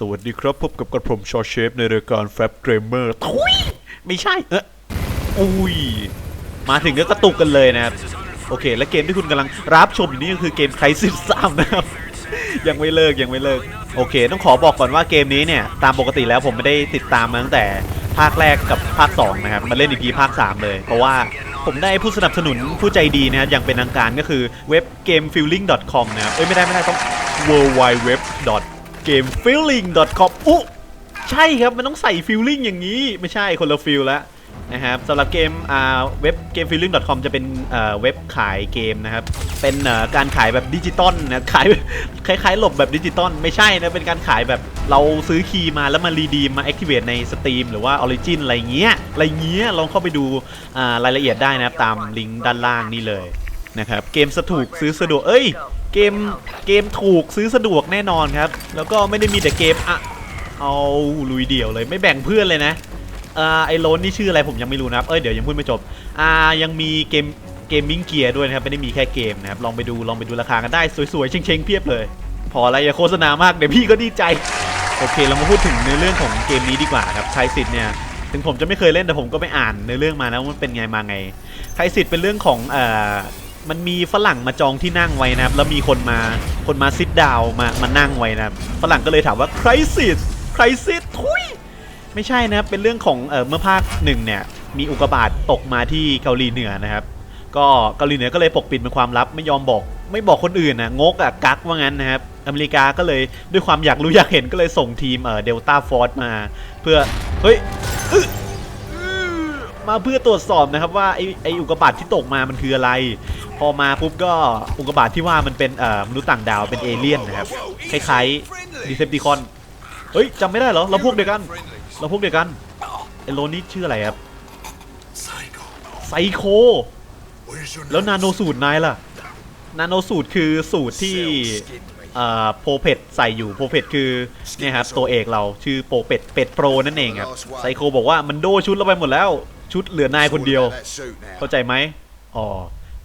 สวัสดีครับพบกับกระผมชอเชฟในรายการแฟบเกรเมอร์ทุยไม่ใช่เอออุ้ย มาถึงก็กระตุกกันเลยนะครับ โอเค และเกมที่คุณกำลังรับชมอยู่นี่ก็คือเกมไคซิสซามนะครับ ยังไม่เลิกยังไม่เลิก โอเค ต้องขอบอกก่อนว่าเกมนี้เนี่ย ตามปกติแล้วผมไม่ได้ติดตามมาตั้งแต่ภาคแรกกับภาค 2 นะครับ มาเล่นอีพีภาค 3 เลย เพราะว่าผมได้ผู้สนับสนุนผู้ใจดีนะครับอย่างเป็นทางการก็คือเว็บ gamefeeling.com นะครับ เอ้ยไม่ได้ไม่ได้ต้อง w w w gamefeeling.com อุ๊ใช่ครับ มันต้องใส่ feeling อย่างนี้ ไม่ใช่คนละฟิลแล้วนะครับสำหรับเกมอ่าเว็บ gamefeeling.com จะเป็นเอ่อเว็บขายเกมนะครับ เป็นเอ่อการขายแบบดิจิตอลนะขายคล้ายๆ หลบแบบดิจิตอลไม่ใช่นะ เป็นการขายแบบเราซื้อคีย์มาแล้วมารีดีมมา activate ใน Steam หรือว่า Origin อะไรเงี้ยอะไรเงี้ยลองเข้าไปดูอ่ารายละเอียดได้นะครับ ตามลิงก์ด้านล่างนี่เลยนะครับเกมสถูกซื้อสะดวกเอ้ย เกมเกมถูกซื้อสะดวกแน่นอนครับ แล้วก็ไม่ได้มีแต่เกมอะเอาลุยเดี่ยวเลยไม่แบ่งเพื่อนเลยนะอ่าไอโลนนี่ชื่ออะไรผมยังไม่รู้นะครับ เอ้ยเดี๋ยวยังพูดไม่จบอ่ายังมีเกมเกมมิ่งเกียร์ด้วยนะครับ ไม่ได้มีแค่เกมนะครับ ลองไปดูลองไปดูราคากันได้สวยๆเชงๆเพียบเลย พออะไรอย่าโฆษณามากเดี๋ยวพี่ก็ดีใจ โอเคเรามาพูดถึงในเรื่องของเกมนี้ดีกว่าครับไคสิทธิ์เนี่ยถึงผมจะไม่เคยเล่นแต่ผมก็ไปอ่านในเรื่องมานะว่ามันเป็นไงมาไงไคสิทธิ์เป็นเรื่องของเอ่อ มันมีฝรั่งมาจองที่นั่งไว้นะครับ แล้วมีคนมาคนมาซิดดาวมามานั่งไว้นะครับฝรั่งก็เลยถามว่าไคสิทธิ์ไคสิทธิ์ทุยไม่ใช่นะครับเป็นเรื่องของเออเมื่อภาคหนึ่งเนี่ยมีอุกกาบาตตกมาที่เกาหลีเหนือนะครับ ก็เกาหลีเหนือก็เลยปกปิดเป็นความลับไม่ยอมบอก ไม่บอกคนอื่นนะงกอะกักว่างั้นนะครับอเมริกาก็เลยด้วยความอยากรู้อยากเห็นก็เลยส่งทีมเออเดลต้าฟอร์สมา เพื่อเฮ้ย มาเพื่อตรวจสอบนะครับว่าไอไออุกกาบาตที่ตกมามันคืออะไร พอมาปุ๊บก็อุกกาบาตที่ว่ามันเป็นเอ่อมนุษย์ต่างดาวเป็นเอเลี่ยนนะครับคล้ายๆดีเซปติคอนเฮ้ยจำไม่ได้เหรอเราพวกเดียวกัน เราพวกเดียวกันไอโลนี่ชื่ออะไรครับไซโคแล้วนาโนสูตรนายล่ะ นาโนสูตรคือสูตรที่โปรเพดใส่อยู่โปรเพดคือเนี่ยครับตัวเอกเราชื่อโปรเป็ดเป็ดโปรนั่นเองครับไซโคบอกว่ามันโดชุดเราไปหมดแล้ว ชุดเหลือนายคนเดียว เข้าใจไหมอ๋อ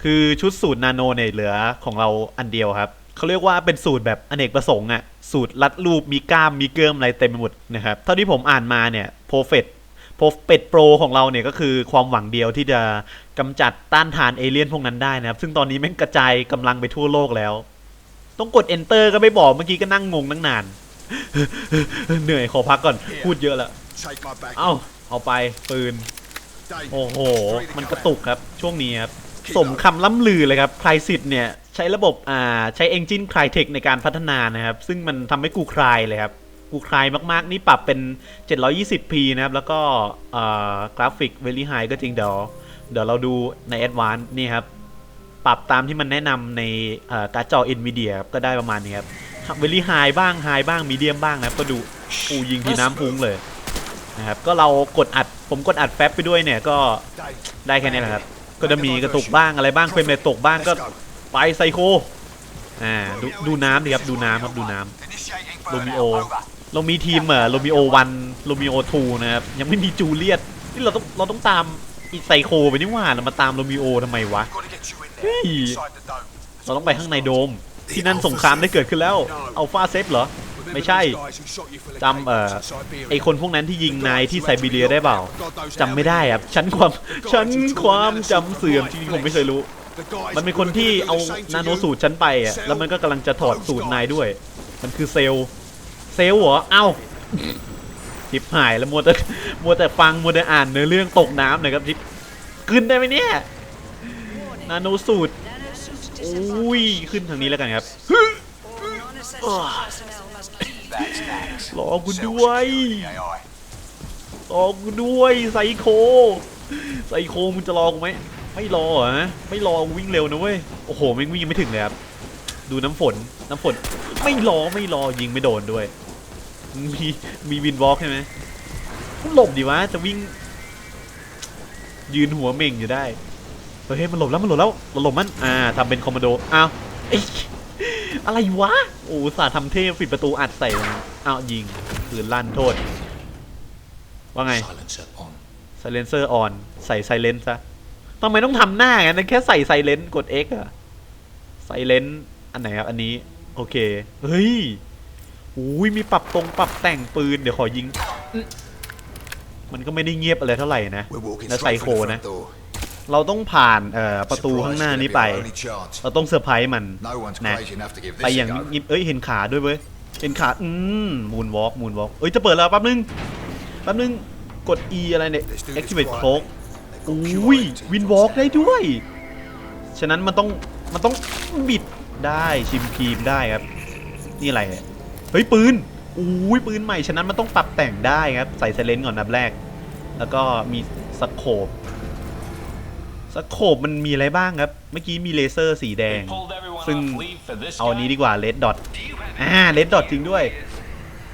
คือชุดสูตรนาโนเนี่ยเหลือของเราอันเดียวครับเขาเรียกว่าเป็นสูตรแบบอเนกประสงค์อะสูตรรัดรูปมีกล้ามมีเกิมอะไรเต็มไปหมดนะครับเท่าที่ผมอ่านมาเนี่ยโปรเฟตโปรเป็ดโปรของเราเนี่ยก็คือความหวังเดียวที่จะกำจัดต้านทานเอเลี่ยนพวกนั้นได้นะครับ ซึ่งตอนนี้แม่งกระจายกำลังไปทั่วโลกแล้ว ต้องกด enter ก็ไม่บอกเมื่อกี้ก็นั่งงงนั่งนาน เหนื่อยขอพักก่อนพูดเยอะแล้วเอ้าเอาไปปืน โอ้โห มันกระตุกครับช่วงนี้ครับ สมคำล่ำลือเลยครับคลายสิทธิ์เนี่ย ใช้ระบบอ่าใช้เอนจินคลายเทคในการพัฒนานะครับ ซึ่งมันทำให้กูคลายเลยครับ กูคลายมากๆ นี่ปรับเป็น 720p นะครับ แล้วก็กราฟิก very high ก็จริงเดี๋ยวเดี๋ยวเราดูใน advanced นี่ครับ ปรับตามที่มันแนะนำในการ์ดจอ NVIDIA ครับก็ได้ประมาณนี้ครับ very high บ้าง high บ้าง medium บ้างนะครับก็ดูปูยิงทีน้ำพุงเลย นะครับก็เรากดอัดผมกดอัดแฟบไปด้วยเนี่ยก็ได้แค่นี้แหละครับก็จะมีกระตุกบ้างอะไรบ้างเฟรมเรทตกบ้างก็ไปไซโคอ่าดูดูน้ำดิครับดูน้ำครับดูน้ำโรมิโอเรามีทีมเอ่อโรมิโอวันโรมิโอทูนะครับยังไม่มีจูเลียตนี่เราต้องเราต้องตามอีไซโคไปนี่หว่าเรามาตามโรมิโอทำไมวะเฮ้ยเราต้องไปข้างในโดม ที่นั่นสงครามได้เกิดขึ้นแล้วอัลฟาเซฟเหรอ ไม่ใช่จำเอ่อไอคนพวกนั้นที่ยิงนายที่ไซบีเรียได้เปล่าจำไม่ได้ครับชั้นความชั้นความจำเสื่อมจริงๆผมไม่เคยรู้ มันเป็นคนที่เอานาโนสูตรฉันไปอะแล้วมันก็กำลังจะถอดสูตรนายด้วย มันคือเซลล์เซลล์เหรอเอ้าทิปหายแล้วมัวแต่มัวแต่ฟังมัวแต่อ่านเนื้อเรื่องตกน้ำหน่อยครับทิปขึ้นได้ไหมเนี่ยนาโนสูตรอุ้ยขึ้นทางนี้แล้วกันครับ รอกูด้วยรอกูด้วยไซโคไซโคมึงจะรอกูไหมไม่รอเหรอไม่รอวิ่งเร็วนะเว้ยโอ้โหไม่วิ่งไม่ถึงเลยครับดูน้ำฝนน้ำฝนไม่รอไม่รอยิงไม่โดนด้วย มีมีวินวอล์กใช่ไหมหลบดีวะจะวิ่ง ยืนหัวเม่งอยู่ได้เฮ้ยมันหลบแล้วมันหลบแล้วหลบมันอ่าทำเป็นคอมมานโดอ้าว อ้ยอะไรวะ โอ้อุตสาห์ทำเทพปิดประตูอัดใส่มันอ้าวยิงปืนลั่นโทษ ว่าไง Silencer on. ไซเลนเซอร์ออน ใส่ไซเลนซะทำไมต้องทำหน้างั้นแค่ใส่ไซเลนกด X อะไซเลนอันไหนครับ อันนี้ โอเค เฮ้ยอุ้ยมีปรับตรงปรับแต่งปืน เดี๋ยวขอยิงอื้อมันก็ไม่ได้เงียบอะไรเท่าไหร่นะ We're walking และไซ straight โค for the นะ front door. เราต้องผ่านเอ่อประตูข้างหน้านี้ไป Surprise, gonna be our only chance. เราต้องเซอร์ไพรส์มัน No one's นะ crazy enough to give ไป this อย่าง a go. งิบเอ้ยเห็นขาด้วยเว้ยเห็นขาอืมมูนวอล์กมูนวอล์กเอ้ยจะเปิดแล้วแป๊บนึงแป๊บนึงกด E อะไรเนี่ย Let's do this activate quietly. cloak They've got อุ้ย pure empty วินวอล์กได้ด้วย ฉะนั้นมันต้องมันต้องบิดได้ชิมพีมได้ครับ นี่อะไรเนี่ยเฮ้ยปืนอุ้ยปืนใหม่ฉะนั้นมันต้องปรับแต่งได้ครับ ใส่ไซเลนก่อนนับแรก แล้วก็มีสโคป สโคปมันมีอะไรบ้างครับ เมื่อกี้มีเลเซอร์สีแดง ซึ่งเอาอันนี้ดีกว่าเลดดอทอ่าเลดดอทจริงด้วย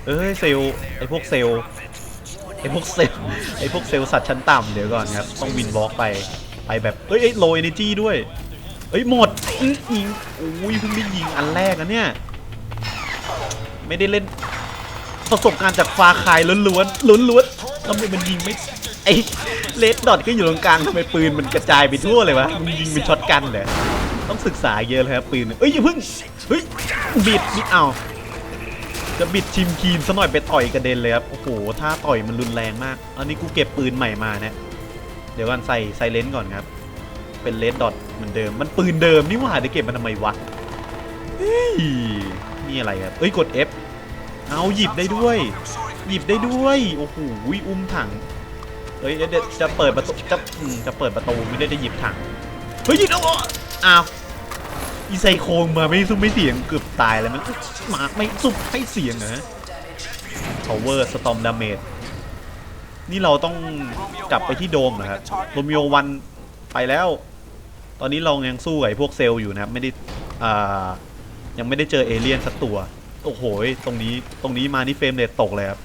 เอ้ยเซลล์ไอพวกเซลล์ไอพวกเซลล์ไอพวกเซลล์สัตว์ชั้นต่ำเดี๋ยวก่อนครับ ต้องวินวอล์กไป ไปแบบ เอ้ยโลเอเนจีด้วย เอ้ยหมดอื้อยิงอุ้ยเพิ่งได้ยิงอันแรกอะเนี่ย ไม่ได้เล่นประสบการณ์จากฟาคายล้วนๆล้วนๆทำไมมันยิงไม่ไอ เลดดอทก็อยู่ตรงกลางทำไมปืนมันกระจายไปทั่วเลยวะมันยิงเป็นช็อตกันเลยต้องศึกษาเยอะเลยครับปืนเอ้ยอย่าเพิ่งเฮ้ยบิดบิดเอาจะบิดชิมคีนซะหน่อยไปต่อยกระเด็นเลยครับโอ้โหถ้าต่อยมันรุนแรงมาก อันนี้กูเก็บปืนใหม่มาเนี่ยเดี๋ยวก่อนใส่ไซเลนก่อนครับ เป็นเลดดอทเหมือนเดิมมันปืนเดิมนี่หว่าจะเก็บมันทำไมวะเฮ้ยนี่อะไรครับเอ้ยกด F เอาหยิบได้ด้วย หยิบได้ด้วยโอ้โหอุ้มถัง เฮ้ยเดี๋ยวเดี๋ยวจะเปิดประตูจะจะเปิดประตูไม่ได้จะหยิบถังเฮ้ยยิงแล้วอะอ้าวอีไซโคงมาไม่ซุ้มไม่เสียงเกือบตายเลยมันหมาไม่ซุ้มให้เสียงเหรอ power storm damage นี่เราต้องกลับไปที่โดมเหรอครับโรมิโอวันไปแล้ว ตอนนี้เรายังสู้กับไอ้พวกเซลล์อยู่นะครับไม่ได้อ่ายังไม่ได้เจอเอเลี่ยนสักตัว โอ้โห ตรงนี้ตรงนี้มานี่เฟรมเรทตกเลยครับ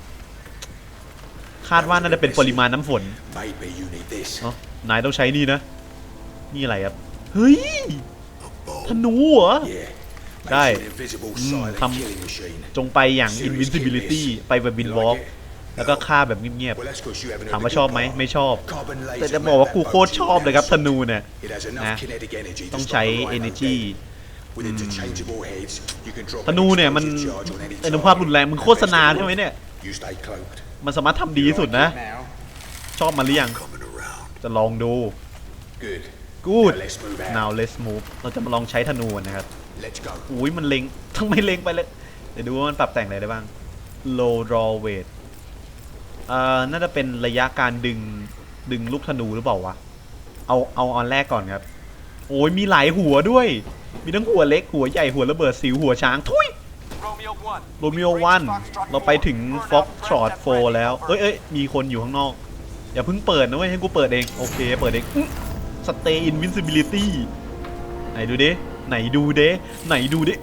คาดว่าน่าจะเป็นปริมาณน้ำฝน Maybe you need this. เนาะนายต้องใช้นี่นะ นี่อะไรครับ เฮ้ย ธนูเหรอ Yeah. Đây. Makes an invisible Mm, silent thăm- killing machine. จงไปอย่าง invincibility ไปแบบบินวอล์กแล้วก็ฆ่าแบบเงียบ Well, that's 'cause you haven't ๆ heard ถาม the ว่า good ชอบไหม part. ไม่ชอบ Carbon laser แต่จะบอกว่ากู map โคตรชอบเลยครับธนูเนี่ย It has enough Nè. kinetic energy to ต้อง stop ใช้ a rhino energy dead. With interchangeable heads, you can drop ธนูเนี่ย an มัน explosive charge on any อนุภาพรุนแรงมึงโฆษณาใช่ไหมเนี่ย You stay cloaked. มันสามารถทำดีที่สุดนะ Now, ชอบมาหรือยัง coming around. จะลองดู Good. good Now let's move out. now let's move เราจะมาลองใช้ธนูกันนะครับ Let's go. อุ้ยมันเล็งทำไมเล็งไปเลยเดี๋ยวดูว่ามันปรับแต่งอะไรได้บ้าง low draw weight เอ่อน่าจะเป็นระยะการดึงดึงลูกธนูหรือเปล่าวะ เอาเอาอันแรกก่อนครับ โอ้ยมีหลายหัวด้วย มีทั้งหัวเล็กหัวใหญ่หัวระเบิดสิวหัวช้างทุย โรมิโอวันเราไปถึงฟ็อกชอตโฟแล้ว เอ้ยเอ้ยมีคนอยู่ข้างนอก อย่าเพิ่งเปิดนะเว้ยให้กูเปิดเอง โอเค เปิดเองสเตย์อินวินซิบิลิตี้ไหนดูดิไหนดูเด้ไหนดูดิ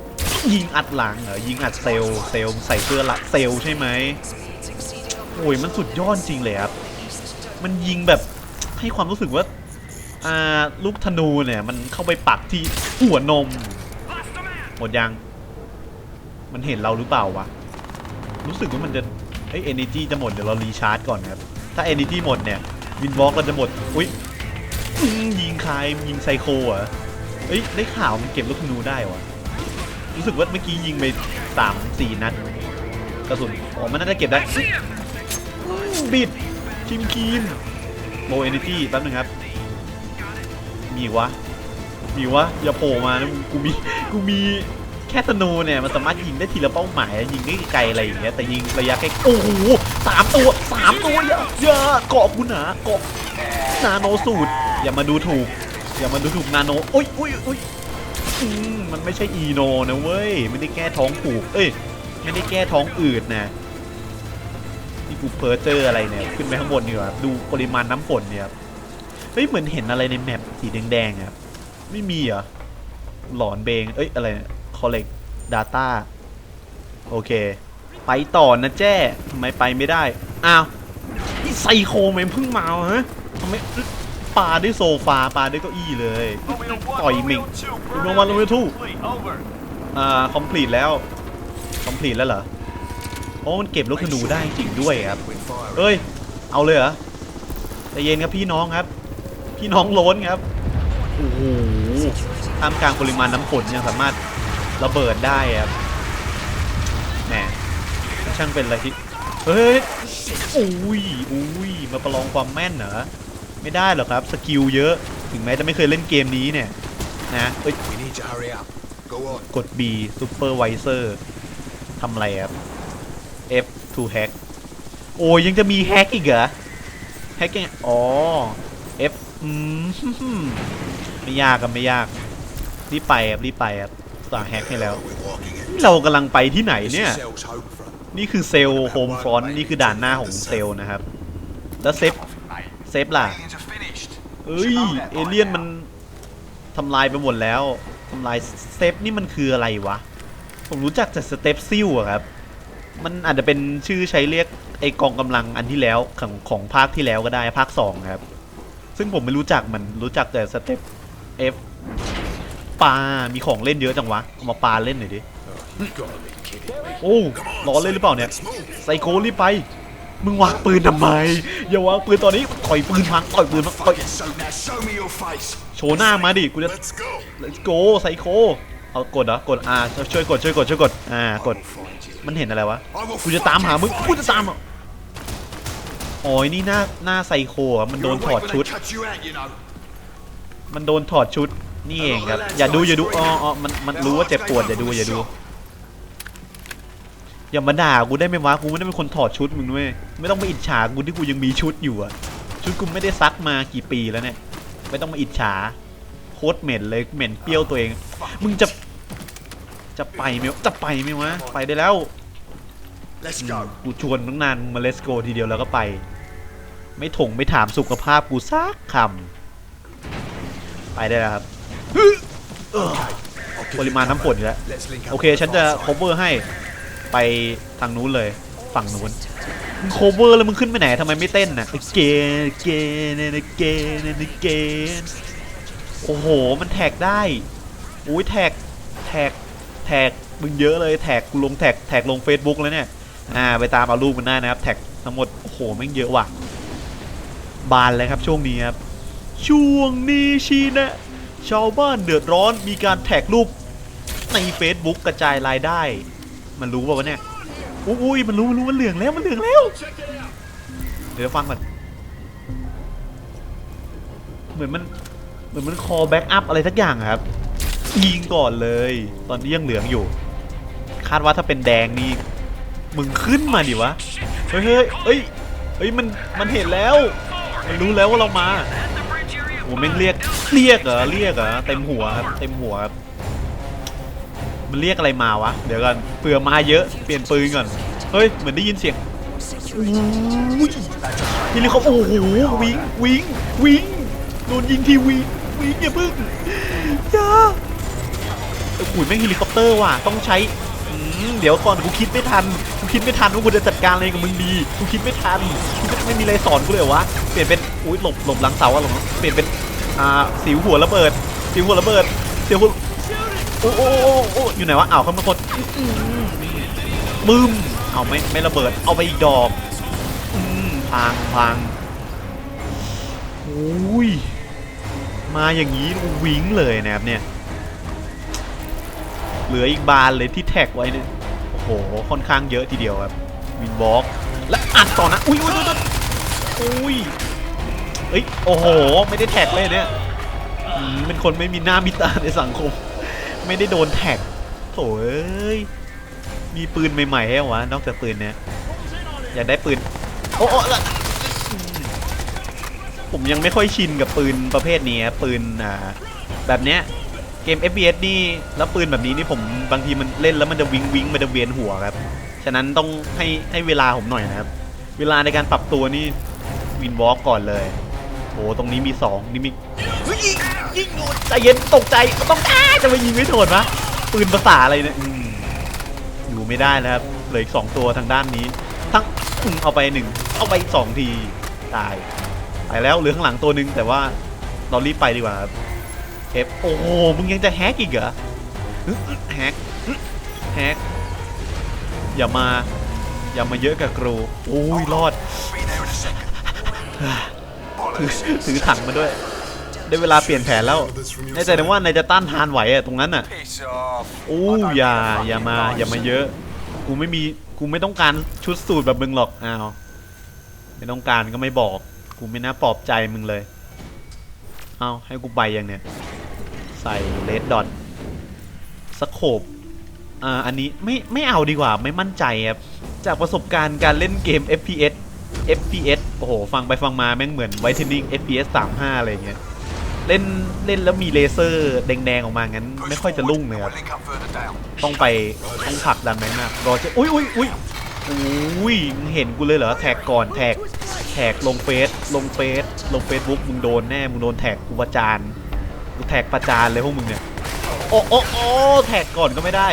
ยิงอัดหลังเหรอยิงอัดเซลเซลใส่เสื้อละเซลใช่ไหมโอ้ยมันสุดยอดจริงเลยครับมันยิงแบบให้ความรู้สึกว่าอ่าลูกธนูเนี่ยมันเข้าไปปักที่หัวนม หมดยัง มันเห็นเราหรือเปล่าวะ รู้สึกว่ามันจะเอ้ย energy จะหมด เดี๋ยวเรารีชาร์จก่อนครับ ถ้า energy หมดเนี่ยวินวอล์กเราจะหมด อุ้ยยิงใครยิงไซโคเหรอะเอ้ยได้ข่าวมันเก็บลูกธนูได้วะรู้สึกว่าเมื่อกี้ยิงไปสามสี่นัดกระสุนอ๋อมันน่าจะเก็บได้บิดชิมคีนโลเอเนจีแป๊บนึงครับ มีวะ มีวะ อย่าโผล่มานะกูมี กูมี แค่ธนูเนี่ยมันสามารถยิงได้ทีละเป้าหมายอะยิงได้ไกลอะไรอย่างเงี้ยแต่ยิงระยะใกล้โอ้โหสามตัวสามตัวเยอะเยอะเกาะกูหนาเกาะนาโนสูตร อย่ามาดูถูก อย่ามาดูถูกนาโนอุ้ยอุ้ยอุ้ยอืมมันไม่ใช่อีโนนะเว้ยไม่ได้แก้ท้องผูก เอ้ยไม่ได้แก้ท้องอืดนะนี่กูเพอเจอร์อะไรเนี่ยขึ้นไปข้างบนดีกว่าดูปริมาณน้ำฝนเนี่ยครับเฮ้ยเหมือนเห็นอะไรในแมปสีแดงๆครับไม่มีเหรอหลอนเบงเอ้ยอะไรเนี่ย collect data โอเค ไปต่อนะแจ้ทำไมไปไม่ได้ อ้าวนี่ไซโคแมนเพิ่งมาฮะทำไมปาด้วยโซฟาปาด้วยเก้าอี้เลยต่อยมิงลงมาลงมาทู่อ่า complete แล้ว complete แล้วเหรอโอ้มันเก็บลูกธนูได้จริงด้วยครับเอ้ย เอาเลยเหรอใจเย็นครับพี่น้องครับ พี่น้องล้นครับโอ้โหท่ามกลางปริมาณน้ำฝนยังสามารถ ระเบิดได้ครับแหมช่างเป็นอะไรที่เฮ้ยอุ้ยอุ้ยมาประลองความแม่นเหรอไม่ได้หรอกครับสกิลเยอะถึงแม้จะไม่เคยเล่นเกมนี้เนี่ยนะเอ้ย We need to hurry up. Go on. กด B Supervisor ทำอะไรครับ F to hack โอ้ยยังจะมีแฮกอีกเหรอแฮกยังไงอ๋อ F อืมไม่ยากครับไม่ยากรีบไปครับรีบไปครับ สั่งแฮกให้แล้ว เรากำลังไปที่ไหนเนี่ย นี่คือเซลล์โฮมฟรอนต์นี่คือด่านหน้าของเซลล์นะครับ แล้วเซฟเซฟล่ะเอ้ยเอเลี่ยนมันทำลายไปหมดแล้วทำลายเตปนี่มันคืออะไรวะ ผมรู้จักแต่สเตปซิลอะครับ มันอาจจะเป็นชื่อใช้เรียกไอกองกำลังอันที่แล้วของของภาคที่แล้วก็ได้ภาคสองครับ ซึ่งผมไม่รู้จักมันรู้จักแต่สเตป F ปลา มีของเล่นเยอะจังวะ เอามาปลาเล่นหน่อยดิ โอ้ล้อเล่นหรือเปล่าเนี่ย ไซโครีบไป มึงวางปืนทำไม อย่าวางปืนตอนนี้ต่อยปืนพังต่อยปืนพังต่อยโชว์หน้ามาดิ กูจะ Let's go. ไซโค เอากดเหรอกด R ช่วยกดช่วยกดช่วยกด อ่ากด มันเห็นอะไรวะ กูจะตามหามึง กูจะตาม find อะโอ้ยนี่หน้าหน้าไซโคอะมันโดนถอดชุด มันโดนถอดชุด นี่เองครับ อย่าดูอย่าดูอ๋ออ๋อมันมันรู้ว่าเจ็บปวดอย่าดูอย่าดู อย่ามาด่ากูได้ไหมวะกูไม่ได้เป็นคนถอดชุดมึงด้วยไม่ต้องมาอิจฉากูที่กูยังมีชุดอยู่อะชุดกูไม่ได้ซักมากี่ปีแล้วเนี่ย ไม่ต้องมาอิจฉาโคตรเหม็นเลยเหม็นเปรี้ยวตัวเอง มึงจะ จะไปไหมวะจะไปไหมวะไปได้แล้ว Let's อื go. มกูชวนตั้งนานมึงมาเลสโกทีเดียวแล้วก็ไป ไม่ถงไม่ถามสุขภาพกูซักคำไปได้แล้วครับ I'll give ป you ริมาณน้ำฝนอยู่แล้ว Let's link up โอเค on the ฉันจะ far side. cover ให้ไปทางนู้นเลย ฝั่งนู้นมึง cover แล้วมึงขึ้นไปไหนทำไมไม่เต้นน่ะ again again and again and again โอ้โห มันแท็กได้ อุ้ยแท็ก แท็ก แท็ก มึงเยอะเลย แท็กกูลงแท็ก แท็กลง Facebook แล้วเนี่ย อ่า ไปตามเอารูปมันได้นะครับ แท็กทั้งหมด โอ้โหแม่งเยอะว่ะ บานเลยครับช่วงนี้ครับ ช่วงนี้ชีนะ ชาวบ้านเดือดร้อนมีการแท็กรูปใน Facebook กระจายรายได้ มันรู้ป่าวะเนี่ยอุ้ยมันรู้มันรู้มันเหลืองแล้วมันเหลืองแล้ว เดี๋ยวฟังก่อนเหมือนมันเหมือนมันคอแบ็กอัพอะไรสักอย่างครับ ยิงก่อนเลย ตอนนี้ยังเหลืองอยู่ คาดว่าถ้าเป็นแดงนี่มึงขึ้นมาดิวะ เฮ้ยเฮ้ยเฮ้ยเฮ้ยมันมันเห็นแล้ว มันรู้แล้วว่าเรามา โอ้แม่งเรียกเรียกเหรอเรียกเหรอเต็มหัวครับเต็มหัวครับมันเรียกอะไรมาวะ เดี๋ยวกันเผื่อมาเยอะเปลี่ยนปืนก่อนเฮ้ยเหมือนได้ยินเสียงทีนี้เขาโอ้โหวิงวิงวิงโดนยิงทีวิงวิงอย่าพึ่งอย่าโอ้โหแม่งเฮลิคอปเตอร์ว่ะต้องใช้เดี๋ยวก่อนกูคิดไม่ทัน คิดไม่ทันว่ากูจะจัดการอะไรกับมึงดีกูคิดไม่ทันกูไม่ไม่มีอะไรสอนกูเลยเหรอวะเปลี่ยนเป็นอุ้ยหลบหลบหลังเสาอะหลบเปลี่ยนเป็นอ่าสิวหัวระเบิด สิวหัวระเบิดสิวหัวโอ้โอ้โอ้โอ้อยู่ไหนวะอ้าวเขามาคนบึ้มเอาไม่ไม่ระเบิดเอาไปอีกดอกอืมพังพังโอ้ยมาอย่างนี้วิงเลยนะครับเนี่ยเหลืออีกบานเลยที่แท็กไว้เนี่ย ค่อนข้างเยอะทีเดียวครับวินบล็อกและอัดต่อนะอุ้ยอุ้ยอุ้ยอุ้ยเอ้ยโอ้โห ไม่ได้แท็กเลยเนี่ยเป็นคนไม่มีหน้ามีตาในสังคม ไม่ได้โดนแท็กโถเอ้ยมีปืนใหม่ๆให้วะนอกจากปืนเนี้ยอยากได้ปืนโอ้โอ้ละผมยังไม่ค่อยชินกับปืนประเภทนี้ปืนอ่าแบบเนี้ย เกม FPS นี่ แล้วปืนแบบนี้นี่ผมบางทีมันเล่นแล้วมันจะวิงวิงมันจะเวียนหัวครับ ฉะนั้นต้องให้ให้เวลาผมหน่อยนะครับ เวลาในการปรับตัวนี่วินวอล์กก่อนเลยโอ้ตรงนี้มีสองนี่มีเฮ้ยยิงยิงโดนใจเย็นตกใจต้องอ้าจะมายิงไม่โดนวะปืนภาษาอะไรเนี่ยอยู่ไม่ได้แล้วครับเหลืออีกสองตัวทางด้านนี้ ทั้งเอาไปหนึ่งเอาไปสองทีตายไปแล้วเหลือข้างหลังตัวหนึ่งแต่ว่าเรารีบไปดีกว่าครับ เอฟโอ้โหมึงยังจะแฮกอีกเหรอแฮกแฮกอย่ามา อย่ามาเยอะกับกรูโอ้ยรอดถือถือถังมาด้วย ได้เวลาเปลี่ยนแผนแล้วแน่ใจนะว่านายจะต้านทานไหวอะตรงนั้นอะ Piss off. อู้อย่าอย่ามาอย่ามาเยอะ กูไม่มีกูไม่ต้องการชุดสูตรแบบมึงหรอกอ้าวไม่ต้องการก็ไม่บอก กูไม่น่าปลอบใจมึงเลย เอาให้กูไปยังเนี่ย ใส่เลดดอทสโคบอ่าอันนี้ไม่ไม่เอาดีกว่าไม่มั่นใจครับจากประสบการณ์การเล่นเกม FPS FPS โอ้โห ฟังไปฟังมาแม่งเหมือนไวท์เทนนิ่ง FPS 35 อะไรอย่างเงี้ย เล่นเล่นแล้วมีเลเซอร์แดงๆ ออกมางั้น ไม่ค่อยจะรุ่งเลยครับ ต้องไป ต้องผลักดันแม่งนะรอจะอุ้ยอุ้ยอุ้ยอุ้ยมึงเห็นกูเลยเหรอ แท็กก่อนแท็กแท็กลงเฟซลงเฟซลงเฟซบุ๊กมึงโดนแน่ มึงโดนแท็กกูประจาน กูแท็กประจานเลยพวกมึงเนี่ย โอ้โอ้โอ้แท็กก่อนก็ไม่ได้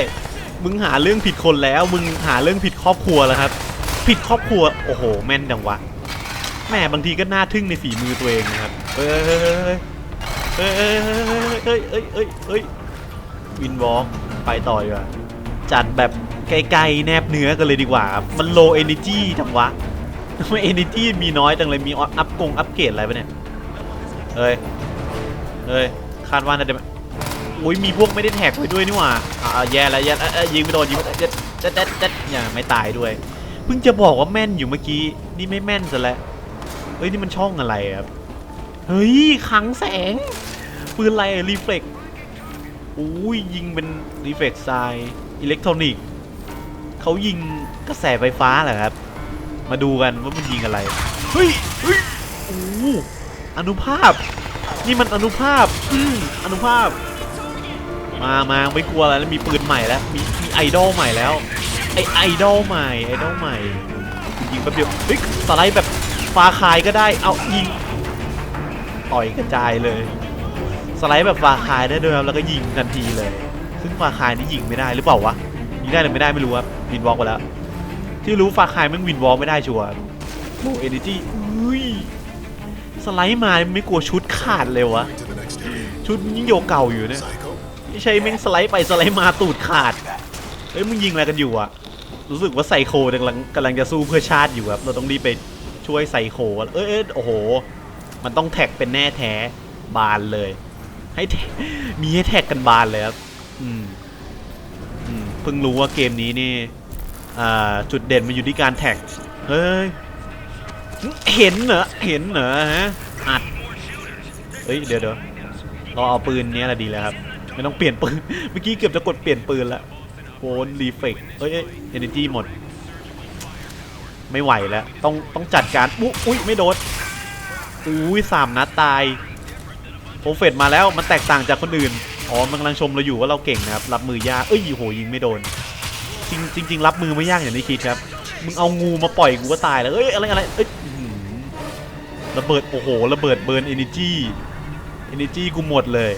มึงหาเรื่องผิดคนแล้ว มึงหาเรื่องผิดครอบครัวแล้วครับ ผิดครอบครัว โอ้โห แม่นจังวะ แม่บางทีก็น่าทึ่งในฝีมือตัวเองนะครับเฮ้ยเฮ้ยเฮ้ยเฮ้ยเฮ้ยเฮ้ยเฮ้ยวินวอล์กไปต่อดีกว่าจัดแบบไกลๆแนบเนื้อกันเลยดีกว่า มันโลเอเนจีจังวะทำไมเอเนจีมีน้อยจังเลย มีอัพกงอัพเกรดอะไรปะเนี่ย เฮ้ย เฮ้ย คาดว่าน่าจะโอ้ยมีพวกไม่ได้แท็กไปด้วยนี่หว่าอ่าแย่แล้วแย่ยิงไม่โดนยิงไม่โดนเจ็ดเจ็ดเจ็ดเจ็ดอย่าไม่ตายด้วย เพิ่งจะบอกว่าแม่นอยู่เมื่อกี้ นี่ไม่แม่นซะแล้วเฮ้ยนี่มันช่องอะไรครับเฮ้ยขังแสงปืนอะไรรีเฟล็กอุ้ยยิงเป็นรีเฟล็กไซอิเล็กทรอนิกส์เขายิงกระแสไฟฟ้าเหรอครับ มาดูกันว่ามันยิงอะไร เฮ้ยเฮ้ยโอ้อนุภาพ นี่มันอนุภาพ อนุภาพ มามาไม่กลัวแล้วมีปืนใหม่แล้ว มีมีไอดอลใหม่แล้ว ไอไอดอลใหม่ไอดอลใหม่ยิงแป๊บเดียวเฮ้ยสไลด์แบบฟาคายก็ได้ เอายิงต่อยกระจายเลย สไลด์แบบฟาคายได้ด้วยครับแล้วก็ยิงทันทีเลย ซึ่งฟาคายนี่ยิงไม่ได้หรือเปล่าวะยิงได้หรือไม่ได้ไม่รู้ครับวินวอล์กไปแล้ว ที่รู้ฟาคายมันวินวอล์กไม่ได้ชัวร์โลเอเนจีอุ้ยสไลด์มาไม่กลัวชุดขาดเลยวะ ชุดยิ่งโยเก่าอยู่เนี่ย Psycho. ไม่ใช่แม่งสไลด์ไปสไลด์มาตูดขาดเฮ้ยมึงยิงอะไรกันอยู่อะรู้สึกว่าไซโคกำลังกำลังจะสู้เพื่อชาติอยู่ครับเราต้องรีบไปช่วยไซโคเอ้ยเอ้ยโอ้โห มันต้องแท็กเป็นแน่แท้บานเลย ให้แท็กมีให้แท็กกันบานเลยครับอืมอืมเพิ่งรู้ว่าเกมนี้นี่อ่าจุดเด่นมันอยู่ที่การแท็กเฮ้ยเห็นเหรอเห็นเหรอฮะอัดเฮ้ยเดี๋ยวเดี๋ยว เราเอาปืนเนี้ยแหละดีแล้วครับ ไม่ต้องเปลี่ยนปืน เมื่อกี้เกือบจะกดเปลี่ยนปืนล้วโอนรีเฟกเอ้ยเอเนจีหมด ไม่ไหวแล้ว ต้องต้องจัดการอุ๊อุ้ยไม่โดนอุ้ยสามนัดตายโปรเฟตมาแล้วมันแตกต่างจากคนอื่น อ๋อมันกำลังชมเราอยู่ว่าเราเก่งนะครับ รับมือยาก เอ้ยโหยิงไม่โดน จริงจริงรับมือไม่ยากอย่างที่คิดครับ มึงเอางูมาปล่อยกูก็ตายแล้ว เอ้ยอะไรอะไร เอ้ยระเบิด โอ้โห ระเบิดเบิร์นเอเนจี เอเนจีกูหมดเลย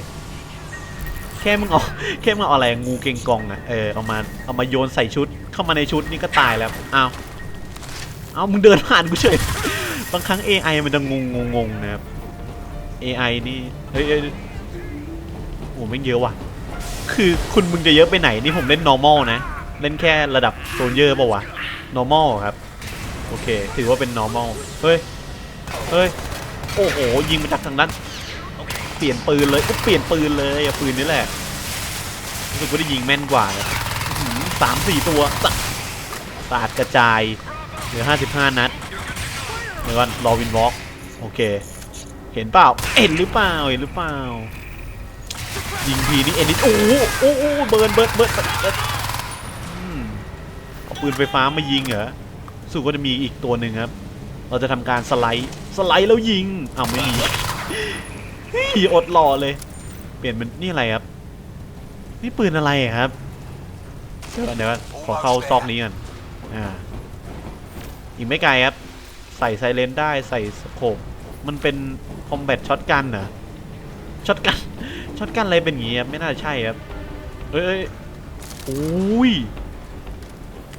แค่มึงเอาแค่มึงเอาอะไรงูเก่งกองอะเออเอามาเอามาโยนใส่ชุดเข้ามาในชุดนี่ก็ตายแล้วอ้าวเอามึงเดินผ่านกูเฉยบางครั้ง AI มันจะงงงงงนะครับ AI นี่เฮ้ยโอ้ไม่เยอะว่ะ คือคุณมึงจะเยอะไปไหนนี่ผมเล่น normal นะ เล่นแค่ระดับโซนเยอร์ป่าวะ normal ครับ โอเค ถือว่าเป็น normal เฮ้ย เฮ้ย โอ้โห ยิงมาจากทางด้าน เปลี่ยนปืนเลยอุ๊ยเปลี่ยนปืนเลยอะปืนนี่แหละรู้สึกว่าได้ยิงแม่นกว่าสามสี่ตัวสะสาดกระจายเหลือห้าสิบห้านัดเดี๋ยวก่อนรอวินวอล์กโอเค เห็นเปล่าเห็นหรือเปล่าเห็นหรือเปล่ายิงทีนี่เอ็นนิดโอ้โหโอ้โหเบิร์นเบิร์นเบิร์นเบิร์นอืมเอาปืนไฟฟ้ามายิงเหรอรู้กว่าจะมีอีกตัวหนึ่งครับ เราจะทำการสไลด์สไลด์แล้วยิงอ้าวไม่มี พี่อดรอเลย เปลี่ยนเป็นนี่อะไรครับ นี่ปืนอะไรครับเดี๋ยวขอเข้าซอกนี้ก่อนอ่าอีกไม่ไกลครับ ใส่ไซเลนได้ใส่สโคปมันเป็นคอมแบทช็อตกันเหรอช็อตกันช็อตกันอะไรเป็นอย่างงี้ครับไม่น่าใช่ครับเอ้ยโอ้ย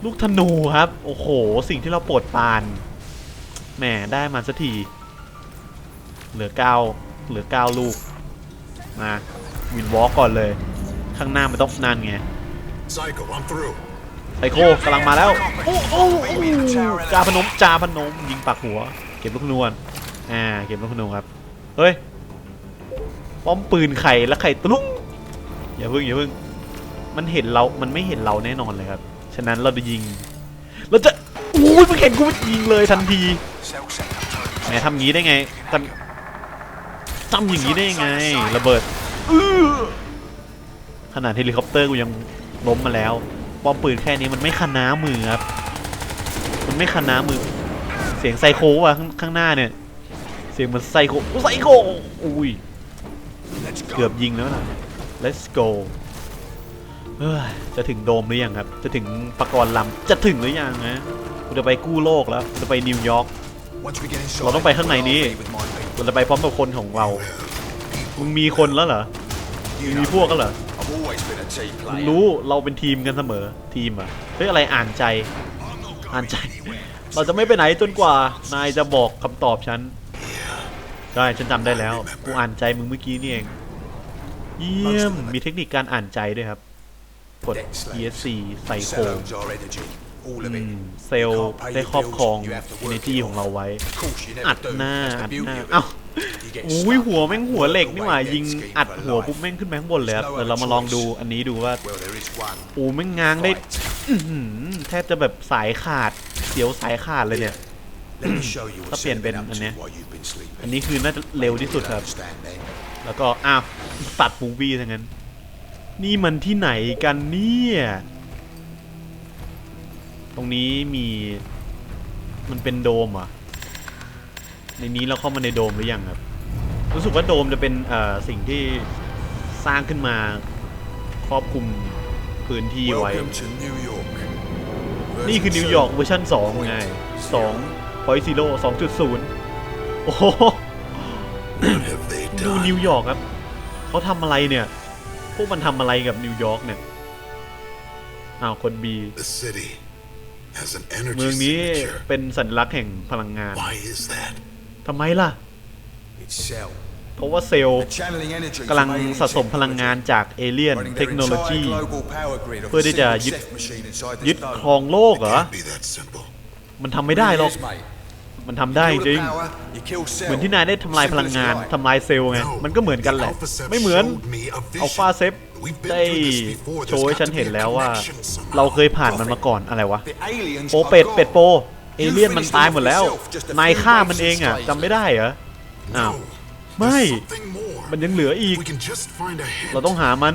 ลูกธนูครับ โอ้โห สิ่งที่เราโปรดปานแหมได้มาสักทีเหลือเก้า เหลือเก้าลูกมาวินวอล์กก่อนเลย ข้างหน้ามันต้องนั่นไง Psycho, I'm through. ไซโคกำลังมาแล้ว โอ้โอ้โอ้จาพนมจาพนม ยิงปากหัว เก็บลูกนวลอ่า เก็บลูกนวลครับ เฮ้ย ป้อมปืนไข่แล้วไข่ตะลุกอย่าเพิ่งอย่าเพิ่ง มันเห็นเรา มันไม่เห็นเราแน่นอนเลยครับ ฉะนั้นเราจะยิง เราจะอู้ยมึงเห็นกูยิงเลยทันที Cell sector turret. แหมทำงี้ได้ไงทำ ทำอย่างนี้ได้ยังไง ระเบิดอื้อขนาดเฮลิคอปเตอร์กูยังล้มมาแล้วป้อมปืนแค่นี้มันไม่คันน้ามือครับมันไม่คันน้ามือ เสียงไซโคว่ะข้างข้างหน้าเนี่ย เสียงเหมือนไซโคไซโคอุ้ย Let's เกือบ go. ยิงแล้วนะ let's go เอ้ยจะถึงโดมหรือยังครับ จะถึงปากรลำจะถึงหรือยังนะกูจะไปกู้โลกแล้วจะไปนิวยอร์ก Once we get inside, เราต้องไปข้างในนี้ I'll be with my people. กูจะไปพร้อมกับคนของเรา มึงมีคนแล้วเหรอ มึงมีพวกแล้วเหรอ มึงรู้เราเป็นทีมกันเสมอ ทีมอะเฮ้ยอะไรอ่านใจ อ่านใจ เราจะไม่ไปไหนจนกว่า นายจะบอกคำตอบฉัน ใช่ ฉันจำได้แล้ว กูอ่านใจมึงเมื่อกี้นี่เอง เยี่ยม มีเทคนิคการอ่านใจด้วยครับ กด ESC ใส่โค Cellos our energy. All of อื it. มเซลล์ได้ครอบครอง energy ของเราไว้ Of course, you อัด never do. หน้า That's อั the ด beauty หน้า of it. เอ้า You get อุ้ย stuck. หัวแม่งหัวเหล็กนี่หว่า Work away ยิง against scheme อัด for หัว life. ปุ๊บแม่งขึ้นไปข้างบนเลยครับเดี๋ยวเรามาลองดูอันนี้ดูว่า Well, there is one. ปูแม่งง้างได้ Right. อื้อหือแทบจะแบบสายขาดเสียวสายขาดเลยเนี่ย Let me show you ถ้า what's เปลี่ยนเป็น been up อัน to เนี้ย while you've been sleeping. อันนี้คือน่าจะเร็วที่สุด You'll ครับ understand then. แล้วก็อ้าวตัดมูวี่ทั้งนั้น นี่มันที่ไหนกันเนี่ย ตรงนี้มีมันเป็นโดมเหรอะในนี้เราเข้ามาในโดมหรือยังครับ รู้สึกว่าโดมจะเป็นเอ่อสิ่งที่สร้างขึ้นมาครอบคลุมพื้นที่ไว้ Welcome to New York. นี่คือนิวยอร์กเวอร์ชัน2ไง2 point zero 2.0 โอ้โห What have they ดูนิว done? ยอร์กครับ เขาทำอะไรเนี่ย พวกมันทำอะไรกับนิวยอร์กเนี่ย อ้าว คนบี The city has an เมือง energy นี้ signature. เป็นสัญลักษณ์แห่งพลังงาน Why is that? ทำไมล่ะ It's Cell. เพราะว่าเซลล์ They're channeling energy กำลัง from alien สะสมพลังงานจากเอเลี่ยน technology, เทคโนโล running ยี their entire global power grid off เพื่อ a ที่จะ single ยึด Ceph machine inside the ยึด dome. ครองโลกเหรอ Can't be that simple. มันทำไม่ได้หรอก It is, mate. มันทำได้จ Kill ริ the ง power, you kill Cell. เหมือนที่นายได้ทำลายพลังงาน Simple as right. ทำลายเซลล์ไง No, มันก็เหมือนกันแหละ the Alpha Ceph ไม่เหมือน showed me a vision. อัลฟาเซฟ We've been ได้ through this before. โชว์ให้ There's ฉัน got to เห็น be a แล้วว่า connection somehow. เราเคยผ่านมันมาก่อนอะไรวะ The aliens โป are เป็ด gone. เป็ดโปเอ You เลี่ยนมัน finished ตาย off หมดแล้ว yourself just a นาย few ฆ่า waves มันเองอะ slaves จำไม่ได้เหรออ้าว No. ไม่ There's something more. มันยังเหลืออีก We can just find a hint. เราต้องหามัน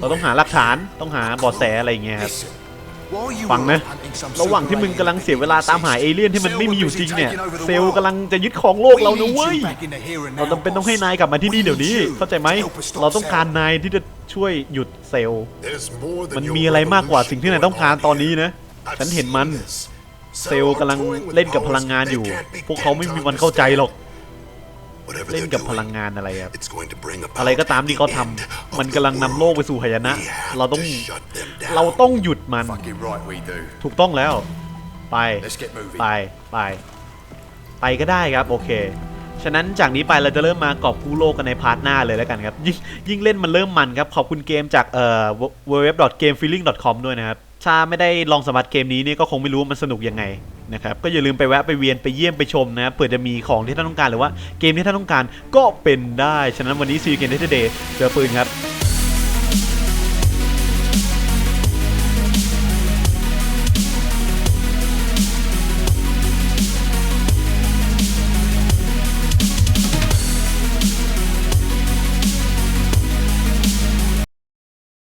เราต้องหาหลักฐาน ต้องหาเบาะแสอะไรอย่างเงี้ยครับ Listen, while you ฟังนะ ระหว่างที่มึงกำลังเสียเวลาตามหาเอเลี่ยนที่มันไม่มีอยู่จริงเนี่ย เซลล์กำลังจะยึดของโลกเรานะเว้ย เราจำเป็นต้องให้นายกลับมาที่นี่เดี๋ยวนี้ เข้าใจไหม เราต้องการนายที่จะช่วยหยุดเซลล์ มันมีอะไรมากกว่าสิ่งที่นายต้องการตอนนี้นะ ฉันเห็นมัน เซลล์กำลังเล่นกับพลังงานอยู่ พวกเขาไม่มีวันเข้าใจหรอก เล่น they're กับพ doing, ลังงานอะไรครับ it's going to bring about อะไรก็ตามที่เขาท the end ำ of มัน the กำลังนำโลกไปสู่หายนะ We have เราต้อง to shut them down. เราต้องหยุดมัน Fucking right we do. ถูกต้องแล้ว ไป Let's get moving. ไปไปไปก็ได้ครับโอเคฉะนั้นจากนี้ไปเราจะเริ่มมากอบกู้โลกกันในพาร์ทหน้าเลยแล้วกันครับ ยิ่งยิ่งเล่นมันเริ่มมันครับ ขอบคุณเกมจากเอ่อ www.gamefeeling.com ด้วยนะครับ ถ้าไม่ได้ลองสมัครเกมนี้นี่ก็คงไม่รู้ว่ามันสนุกยังไงนะครับก็อย่าลืมไปแวะไปเวียนไปเยี่ยมไปชมนะเผื่อจะมีของที่ท่านต้องการหรือว่าเกมที่ท่านต้องการก็เป็นได้ ฉะนั้นวันนี้ซีเกมเดย์เจอปืนครับ